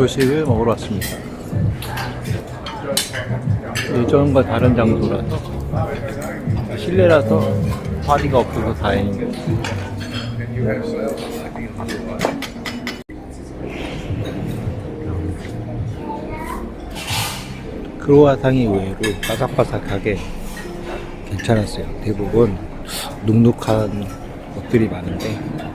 조식을 먹으러 왔습니다. 예전과 다른 장소라서 실내라서 파리가 없어서 다행이에요. 크로와상이 의외로 바삭바삭하게 괜찮았어요. 대부분 눅눅한 것들이 많은데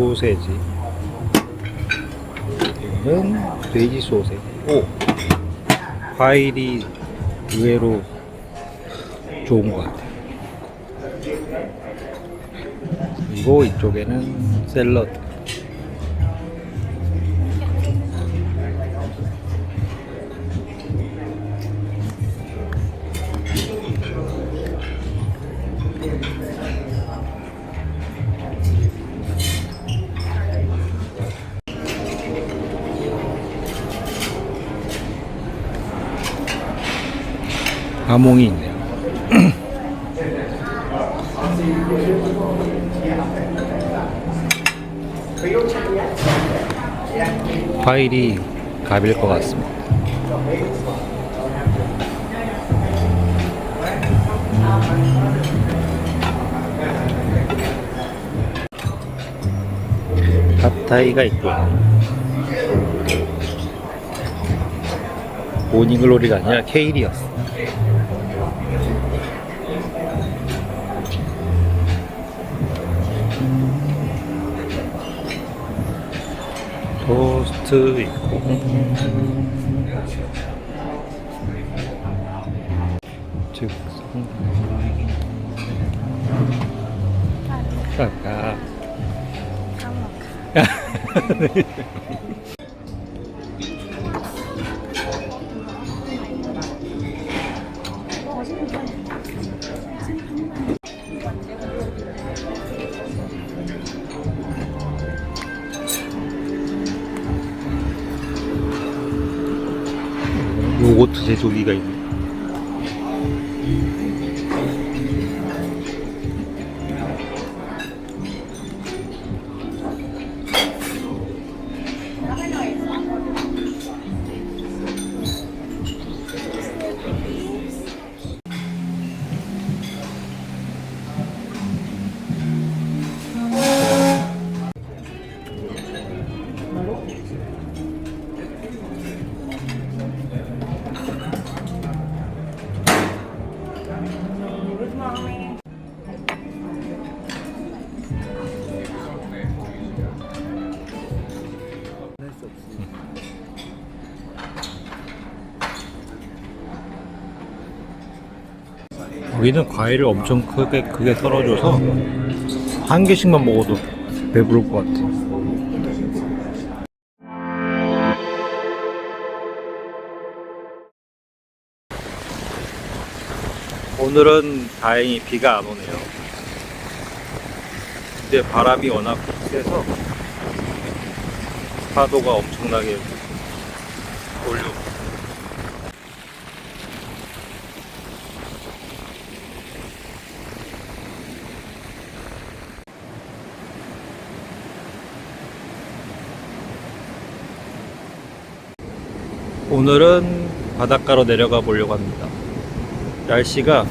소세지. 이거는 돼지 소세지. 오. 과일이 의외로 좋은 것 같아요. 그리고 이쪽에는 샐러드 가몽이 있네요. 과일이 갑일 것 같습니다. 팟타이가 있고요. 모닝글로리가 아니라 케일이었어 토스트 있고. 즉석 까까 요거트 제조기가 있네 여기는 과일을 엄청 크게 크게 썰어줘서 한 개씩만 먹어도 배부를 것 같아. 오늘은 다행히 비가 안 오네요. 근데 바람이 워낙 세서 파도가 엄청나게 올려. 오늘은 바닷가로 내려가 보려고 합니다. 날씨가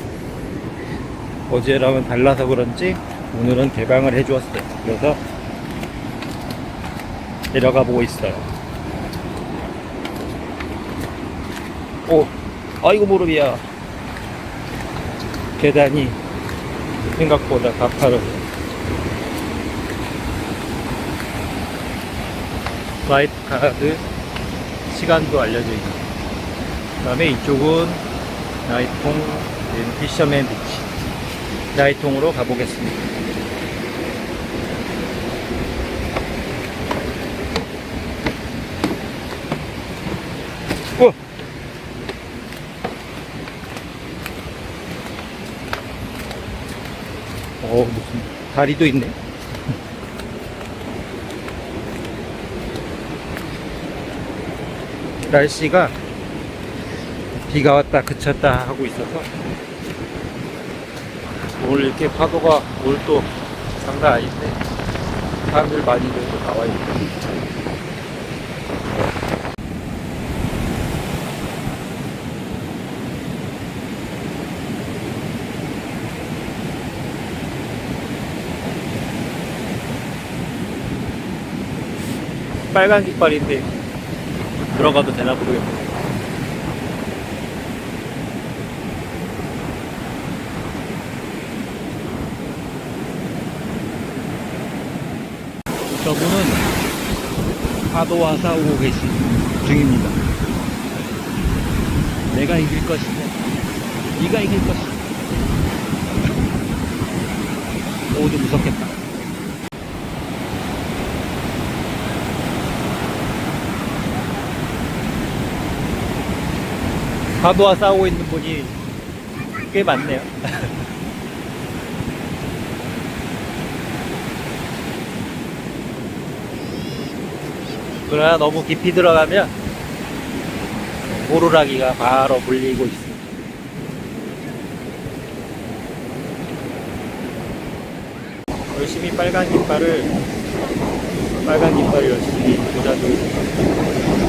어제랑은 달라서 그런지 오늘은 개방을 해주었어요. 그래서 내려가 보고 있어요. 오, 아이고 무릎이야. 계단이 생각보다 가파르네. 라이프 카드 시간도 알려져 있고 그 다음에 이쪽은 나이통 예, 피셔맨 비치. 나이통으로 가보겠습니다. 어! 무슨 다리도 있네. 날씨가 비가 왔다 그쳤다 하고 있어서 오늘 이렇게 파도가 오늘 또 장난 아닌데 사람들 많이들 나와 있고. 빨간 깃발인데 들어가도 되나 모르겠네. 저분은 파도와 싸우고 계신 중입니다. 내가 이길 것이고, 네가 이길 것이고. 오, 좀 무섭겠다. 파도와 싸우고 있는 분이 꽤 많네요. 그러나 너무 깊이 들어가면 호루라기가 바로 물리고 있습니다. 열심히 빨간 깃발을 빨간 깃발을 열심히 보자도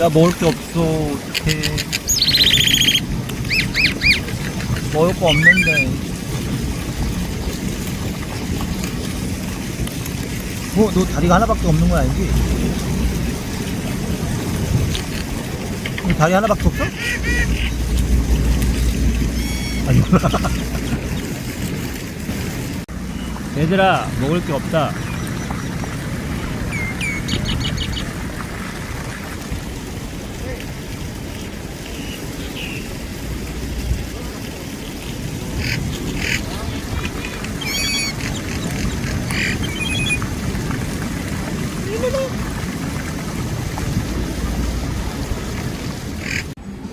야 먹을 게 없어. 어떡해 먹을 거 없는데. 어, 너 다리가 하나밖에 없는 건 아니지? 너 다리 하나밖에 없어? 아니, 얘들아 먹을 게 없다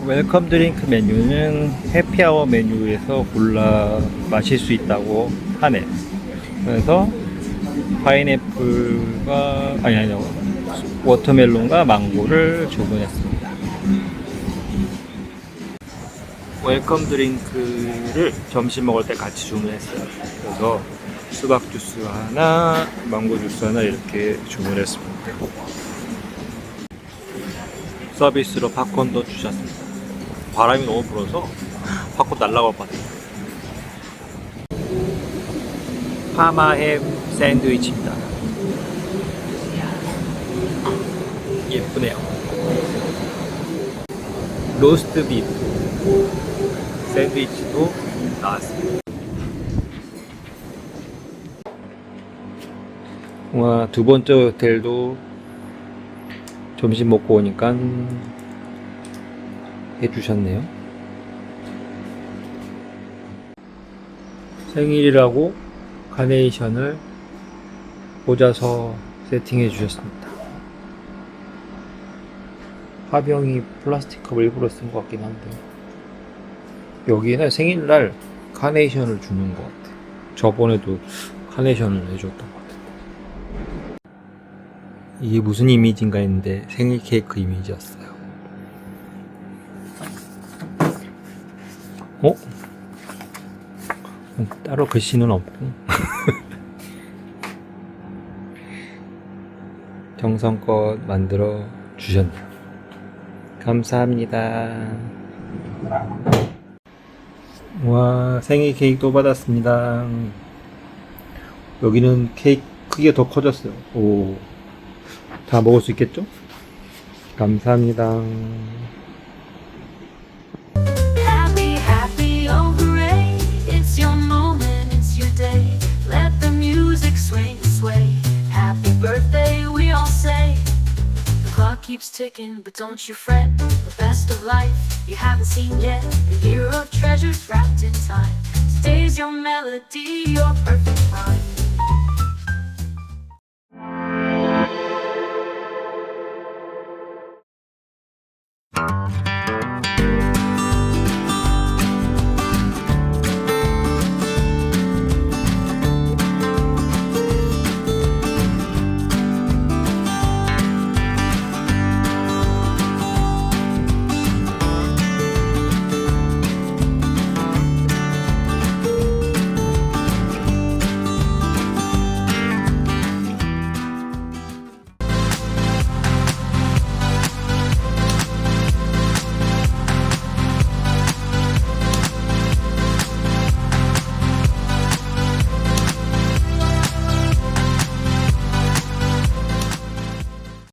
웰컴 드링크 메뉴는 해피아워 메뉴에서 골라 마실 수 있다고 하네. 그래서 파인애플과 아니 아니 워터멜론과 망고를 주문했습니다. 웰컴 드링크를 점심 먹을 때 같이 주문했어요. 그래서 수박 주스 하나, 망고 주스 하나 이렇게 주문했습니다. 서비스로 팝콘도 주셨습니다. 바람이 너무 불어서 팝콘 날라갈 것 같아요. 파마햄 샌드위치입니다. 예쁘네요. 로스트 비프 샌드위치도 나왔습니다. 와, 두 번째 호텔도 점심 먹고 오니까 해주셨네요. 생일이라고 카네이션을 꽂아서 세팅해 주셨습니다. 화병이 플라스틱 컵을 일부러 쓴 것 같긴 한데 여기는 생일날 카네이션을 주는 것 같아요. 저번에도 카네이션을 해줬던 것 같아요. 이게 무슨 이미지인가 했는데 생일 케이크 이미지였어요. 어? 음, 따로 글씨는 없고 정성껏 만들어 주셨네요. 감사합니다. 와 생일 케이크 또 받았습니다. 여기는 케이크 크기가 더 커졌어요. 오, 다 먹을 수 있겠죠? 감사합니다. keeps ticking, but don't you fret. The best of life you haven't seen yet. The year of treasures wrapped in time. Today's your melody, your perfect rhyme. Thank